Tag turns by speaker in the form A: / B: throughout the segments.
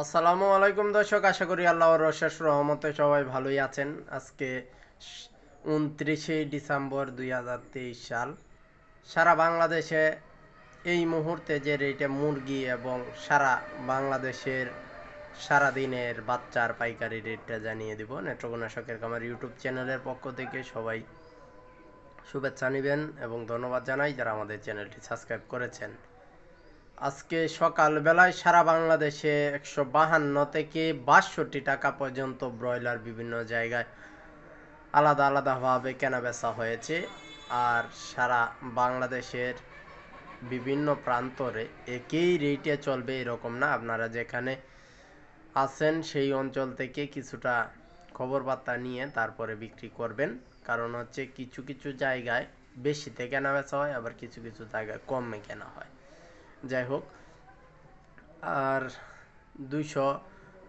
A: আসসালামু আলাইকুম দর্শক, আশা করি আল্লাহর রশেষ রহমতে সবাই ভালোই আছেন। আজকে উনত্রিশে ডিসেম্বর দুই হাজার তেইশ সাল। সারা বাংলাদেশে এই মুহূর্তে যে রেটে মুরগি এবং সারা বাংলাদেশের সারা দিনের বাচ্চার পাইকারি রেটটা জানিয়ে দিব। নেত্রকোনাশকের কামার ইউটিউব চ্যানেলের পক্ষ থেকে সবাই শুভেচ্ছা নেবেন এবং ধন্যবাদ জানাই যারা আমাদের চ্যানেলটি সাবস্ক্রাইব করেছেন। আজকে সকালবেলায় সারা বাংলাদেশে একশো বাহান্ন থেকে বাষট্টি টাকা পর্যন্ত ব্রয়লার বিভিন্ন জায়গায় আলাদা আলাদাভাবে কেনা বেচা হয়েছে। আর সারা বাংলাদেশের বিভিন্ন প্রান্তরে একই রেটে চলবে এরকম না। আপনারা যেখানে আছেন সেই অঞ্চল থেকে কিছুটা খবর বার্তা নিয়ে তারপরে বিক্রি করবেন। কারণ হচ্ছে কিছু কিছু জায়গায় বেশিতে কেনা বেচা হয়, আবার কিছু কিছু জায়গায় কমে কেনা হয়। যাই হোক আর দুইশো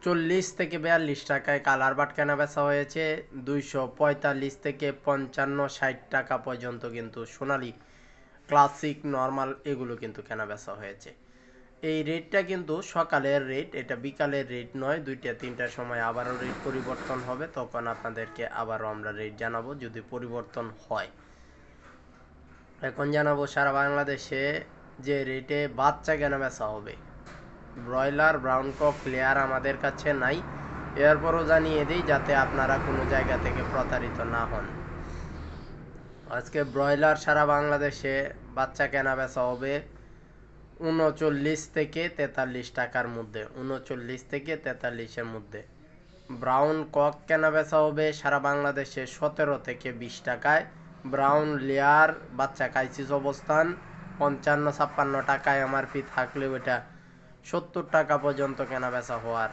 A: চল্লিশ থেকে বিয়াল্লিশ টাকায় কালার বাট কেনা বেচা হয়েছে। দুইশো পঁয়তাল্লিশ থেকে পঞ্চান্ন ষাট টাকা পর্যন্ত কিন্তু সোনালি ক্লাসিক নর্মাল এগুলো কিন্তু কেনা বেচা হয়েছে। এই রেটটা কিন্তু সকালের রেট, এটা বিকালের রেট নয়, দুইটা তিনটার সময় আবারও রেট পরিবর্তন হবে, তখন আপনাদেরকে আবারও আমরা রেট জানাব যদি পরিবর্তন হয়। এখন জানাব সারা বাংলাদেশে যে রেটে বাচ্চা কেনা বেচা হবে? ব্রয়লার ব্রাউন কক লেয়ার আমাদের কাছে নাই। এরপরও জানিয়ে দিই যাতে আপনারা কোনো জায়গা থেকে প্রতারিত না হন। আজকে ব্রয়লার সারা বাংলাদেশে বাচ্চা কেনা বেচা হবে উনচল্লিশ থেকে তেতাল্লিশ টাকার মধ্যে উনচল্লিশ থেকে তেতাল্লিশের মধ্যে। ব্রাউন কক কেনা বেচা হবে সারা বাংলাদেশে সতেরো থেকে বিশ টাকায়। ব্রাউন লেয়ার বাচ্চা কাইসিস অবস্থান পঞ্চান্ন ছাপ্পান্ন টাকায় এমআরপি থাকলেও এটা সত্তর টাকা পর্যন্ত কেনা বেচা হওয়ার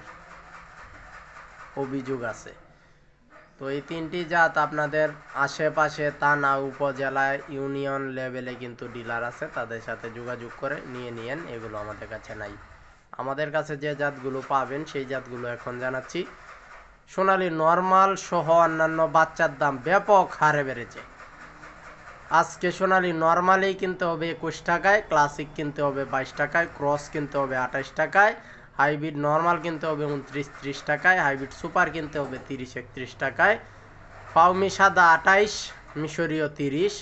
A: অভিযোগ আছে। তো এই তিনটি জাত আপনাদের আশেপাশে থানা উপজেলায় ইউনিয়ন লেভেলে কিন্তু ডিলার আছে, তাদের সাথে যোগাযোগ করে নিয়ে নিয়েন, এগুলো আমাদের কাছে নাই। আমাদের কাছে যে জাতগুলো পাবেন, সেই জাতগুলো এখন জানাচ্ছি। সোনালি নর্মাল সহ অন্যান্য বাচ্চার দাম ব্যাপক হারে বেড়েছে। আজকে সোনালি নর্মালি কিনতে হবে একুশ টাকায় ক্লাসিক কিনতে হবে বাইশ টাকায় ক্রস কিনতে হবে আঠাশ টাকায় হাইব্রিড নর্মাল কিনতে হবে উনত্রিশ, ত্রিশ টাকায় হাইব্রিড সুপার কিনতে হবে তিরিশ, একত্রিশ টাকায়। পাউমি সাদা আঠাইশ, মিশরীয় তিরিশ।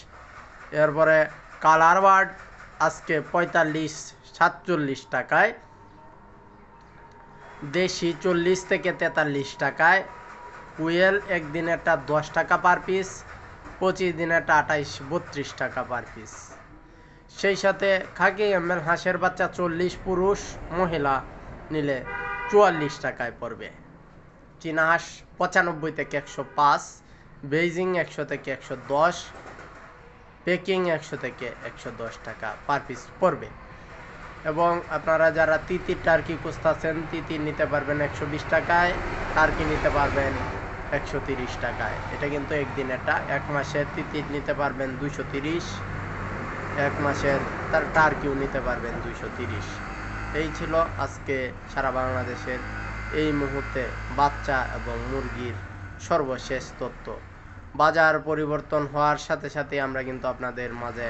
A: এরপরে কালার বার্ড আজকে পঁয়তাল্লিশ, সাতচল্লিশ টাকায়। দেশি চল্লিশ থেকে তেতাল্লিশ টাকায়। কুয়েল একদিনেরটা দশ টাকা পার পিস পঁচিশ দিনেরটা আঠাইশ বত্রিশ টাকা পার পিস সেই সাথে খাকি এমএল হাঁসের বাচ্চা চল্লিশ পুরুষ, মহিলা নিলে চুয়াল্লিশ টাকায় পড়বে। চীনা হাঁস পঁচানব্বই থেকে একশো পাঁচ, বেইজিং একশো থেকে একশো দশ, পেকিং একশো থেকে একশো দশ টাকা পার পিস পড়বে। এবং আপনারা যারা তিতির টার্কি খুঁজতেছেন, তিতির নিতে পারবেন একশো বিশ টাকায়, টার্কি নিতে পারবেন একশো তিরিশ টাকায়। এটা কিন্তু একদিনেরটা এক মাসের তিতির নিতে পারবেন দুইশো তিরিশ, এক মাসের তার টার্কিও নিতে পারবেন দুইশো তিরিশ। এই ছিল আজকে সারা বাংলাদেশের এই মুহূর্তে বাচ্চা এবং মুরগির সর্বশেষ তথ্য। বাজার পরিবর্তন হওয়ার সাথে সাথে আমরা কিন্তু আপনাদের মাঝে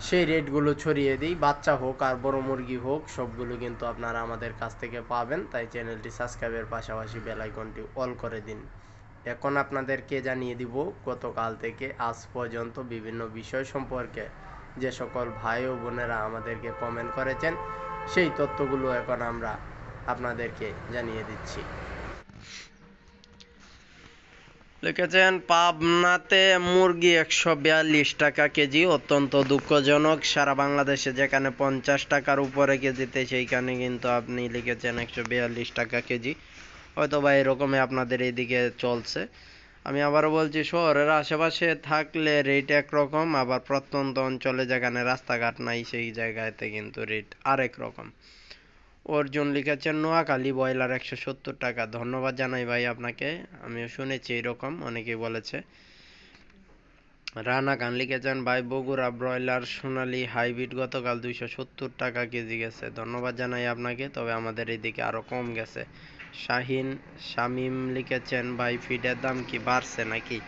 A: সেই রেটগুলো ছড়িয়ে দিই। বাচ্চা হোক আর বড় মুরগি হোক, সবগুলো কিন্তু আপনারা আমাদের কাছ থেকে পাবেন। তাই চ্যানেলটি সাবস্ক্রাইবের পাশাপাশি বেল আইকনটি অল করে দিন। এখন আপনাদেরকে জানিয়ে দিব, গতকাল থেকে আজ পর্যন্ত বিভিন্ন বিষয় সম্পর্কে যে সকল ভাই ও বোনেরা আমাদেরকে কমেন্ট করেছেন, সেই তথ্যগুলো এখন আমরা আপনাদেরকে জানিয়ে দিচ্ছি। লিখেছেন পাবনাতে মুরগি একশো বিয়াল্লিশ টাকা কেজি, অত্যন্ত দুঃখজনক। সারা বাংলাদেশে যেখানে পঞ্চাশ টাকার উপরে কেজিতে, সেইখানে কিন্তু আপনি লিখেছেন একশো বিয়াল্লিশ টাকা কেজি। হয়তো বা এরকমই আপনাদের এইদিকে চলছে। আমি আবারও বলছি, শহরের আশেপাশে থাকলে রেট একরকম, আবার প্রত্যন্ত অঞ্চলে যেখানে রাস্তাঘাট নাই, সেই জায়গাতে কিন্তু রেট আরেক রকম। অর্জুন লিখেছেন, নোয়াখালী ব্রয়লার একশো সত্তর টাকা। ধন্যবাদ জানাই ভাই আপনাকে। আমিও শুনেছি এরকম, অনেকেই বলেছে। রানা খান লিখেছেন, ভাই, বগুড়া ব্রয়লার সোনালী হাইব্রিড গতকাল দুইশো সত্তর টাকা কেজি গেছে। ধন্যবাদ জানাই আপনাকে, তবে আমাদের এদিকে আরও কম গেছে। শাহিন শামিম লিখেছেন, ভাই, ফিডের দাম কি বাড়ছে নাকি?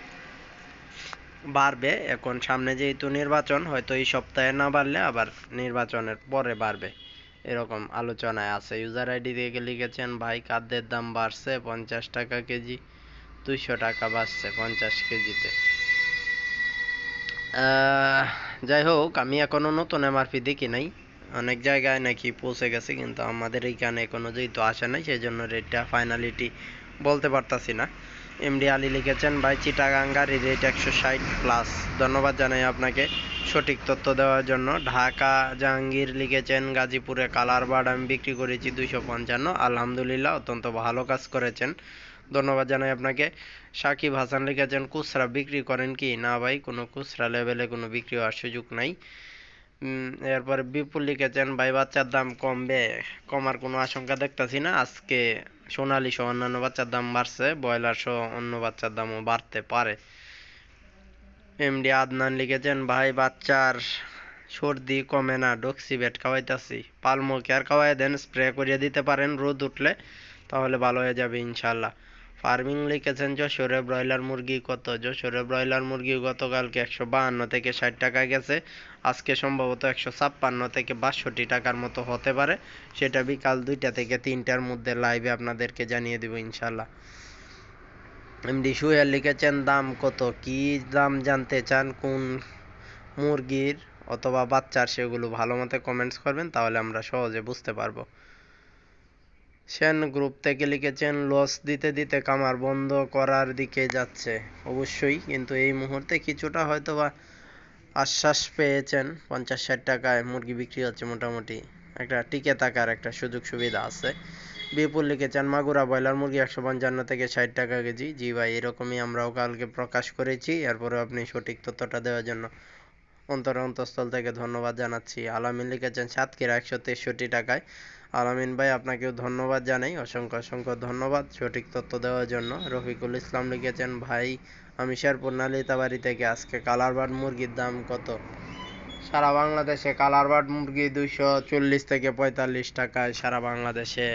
A: বাড়বে, এখন সামনে যেহেতু নির্বাচন, হয়তো এই সপ্তাহে না বাড়লে আবার নির্বাচনের পরে বাড়বে। এরকম আলোচনায় আছে। ইউজার আইডি থেকে লিখেছেন, ভাই খাদ্যের দাম বাড়ছে? পঞ্চাশ টাকা কেজি, দুইশো টাকা বাড়ছে পঞ্চাশ কেজিতে। যাই হোক, আমি এখনও নতুন এমআরপি দেখি নাই। অনেক জায়গায় নাকি পৌঁছে গেছে, কিন্তু আমাদের এইখানে এখনও যেহেতু আসে নাই সেই জন্য রেটটা ফাইনালিটি বলতে পারতাছি না। এমডি আলী লিখেছেন, ভাই চিটাগাং গাড়ি রেট একশো ষাট প্লাস ধন্যবাদ জানাই আপনাকে সঠিক তথ্য দেওয়ার জন্য। ঢাকা জাহাঙ্গীর লিখেছেন, গাজীপুরে কালার বার্ড আমি বিক্রি করেছি দুইশো পঞ্চান্ন। আলহামদুলিল্লাহ, অত্যন্ত ভালো কাজ করেছেন। ধন্যবাদ জানাই আপনাকে। সাকিব হাসান লিখেছেন, খুচরা বিক্রি করেন কি? না ভাই, কোনো খুচরা লেভেলে কোনো বিক্রি হওয়ার সুযোগ নাই। এরপরে বিপুল লিখেছেন, ভাই, বাচ্চার দাম কমবে। কমার কোনো আশঙ্কা দেখতাছি না। আজকে সোনালী সহ অন্যান্য বাচ্চার দাম বাড়ছে। ব্রয়লার সহ অন্য বাচ্চার দামও বাড়তে পারে। এমডি আদনান লিখেছেন, ভাই, বাচ্চার সর্দি কমে না। ডক্সিবেট খাওয়াইতাছি। পালমো কেয়ার খাওয়াই দেন, স্প্রে করিয়ে দিতে পারেন। রোদ উঠলে তাহলে ভালো হয়ে যাবে ইনশাল্লাহ। ফার্মিং লিখেছেন যশোরে ব্রয়লার মুরগি কত? যশোরে ব্রয়লার মুরগি গতকালকে একশো বাহান্ন থেকে ষাট টাকা গেছে। আজকে সম্ভবত একশো ছাপ্পান্ন থেকে বাষট্টি টাকার মতো হতে পারে। সেটা বিকাল দুইটা থেকে তিনটার মধ্যে লাইভে আপনাদেরকে জানিয়ে দেবো ইনশাল্লাহ এমডি সুহেল লিখেছেন, দাম কত? কি দাম জানতে চান? কোন মুরগির অথবা বাচ্চার সেগুলো ভালো মতো কমেন্টস করবেন, তাহলে আমরা সহজে বুঝতে পারব। সেন গ্রুপ থেকে লিখেছেন, লস দিতে দিতে কামার বন্ধ করার দিকে যাচ্ছে। অবশ্যই, কিন্তু এই মুহূর্তে কিছুটা হয়তো বা আশ্বাস পেয়েছেন। পঞ্চাশ ষাট টাকায় মুরগি বিক্রি হচ্ছে মোটামুটি। একটা টিকে থাকার একটা সুযোগ সুবিধা আছে। বিপুল লিখেছেন, মাগুরা ব্রয়লার মুরগি একশো পঞ্চান্ন থেকে ষাট টাকা কেজি। জি ভাই, এরকমই আমরাও কালকে প্রকাশ করেছি। এরপরে আপনি সঠিক তথ্যটা দেওয়ার জন্য অন্তর অন্তঃস্থল থেকে ধন্যবাদ জানাচ্ছি। আলামিন লিখেছেন, সাতক্ষীরা একশো তেষট্টি টাকায় আলামিন ভাই, আপনাকেও ধন্যবাদ জানাই। অসংখ্য অসংখ্য ধন্যবাদ সঠিক তথ্য দেওয়ার জন্য। রফিকুল ইসলাম লিখেছেন, ভাই, আমি শেরপুর নালিতাবাড়ি থেকে আজকে কালার বার্ড মুরগির দাম কত? সারা বাংলাদেশে কালার বার্ড মুরগি দুইশো চল্লিশ থেকে পঁয়তাল্লিশ টাকায় সারা বাংলাদেশে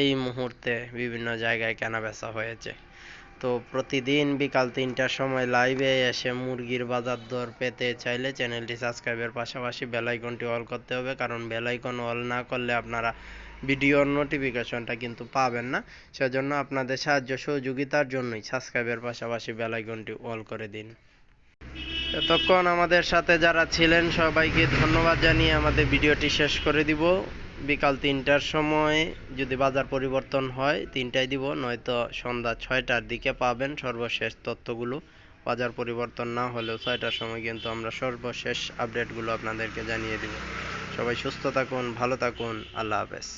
A: এই মুহূর্তে বিভিন্ন জায়গায় কেনা বেচা হয়েছে। তো প্রতিদিন বিকাল তিনটার সময় লাইভে এসে মুরগির বাজার দর পেতে চাইলে চ্যানেলটি সাবস্ক্রাইবের পাশাপাশি বেল আইকনটি অল করতে হবে। কারণ বেল আইকন অল না করলে আপনারা ভিডিওর নোটিফিকেশনটা কিন্তু পাবেন না। সেজন্য আপনাদের সাহায্য সহযোগিতার জন্যই সাবস্ক্রাইবের পাশাপাশি বেল আইকনটি অল করে দিন। এতক্ষণ আমাদের সাথে যারা ছিলেন, সবাইকে ধন্যবাদ জানিয়ে আমাদের ভিডিওটি শেষ করে দিব। বিকাল তিনটার সময় যদি বাজার পরিবর্তন হয়, তিনটায় দিব, নয়তো সন্ধ্যা ছয়টার দিকে পাবেন সর্বশেষ তথ্যগুলো। বাজার পরিবর্তন না হলেও ছয়টার সময় কিন্তু আমরা সর্বশেষ আপডেটগুলো আপনাদেরকে জানিয়ে দিব। সবাই সুস্থ থাকুন, ভালো থাকুন, আল্লাহ হাফেজ।